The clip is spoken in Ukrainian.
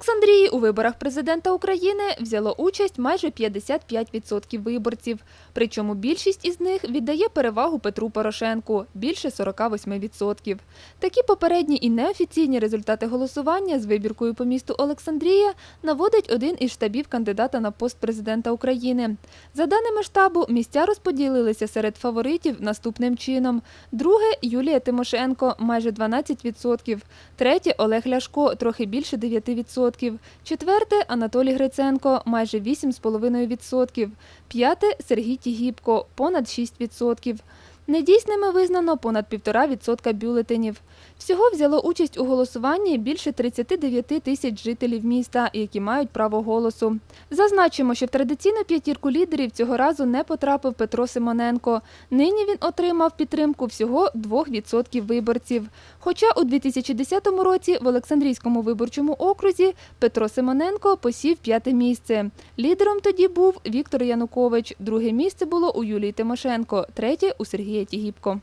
Олександрії у виборах президента України взяло участь майже 55% виборців. Причому більшість із них віддає перевагу Петру Порошенку – більше 48%. Такі попередні і неофіційні результати голосування з вибіркою по місту Олександрія наводить один із штабів кандидата на пост президента України. За даними штабу, місця розподілилися серед фаворитів наступним чином. Друге – Юлія Тимошенко – майже 12%. Третє – Олег Ляшко – трохи більше 9%. Четверте – Анатолій Гриценко – майже 8,5%. П'яте – Сергій Тігіпко – понад 6%. Недійсними визнано понад 1,5% бюлетенів. Всього взяло участь у голосуванні більше 39 тисяч жителів міста, які мають право голосу. Зазначимо, що в традиційну п'ятірку лідерів цього разу не потрапив Петро Симоненко. Нині він отримав підтримку всього 2% виборців. Хоча у 2010 році в Олександрійському виборчому окрузі Петро Симоненко посів п'яте місце. Лідером тоді був Віктор Янукович. Друге місце було у Юлії Тимошенко, третє у Сергія je ti hýbko.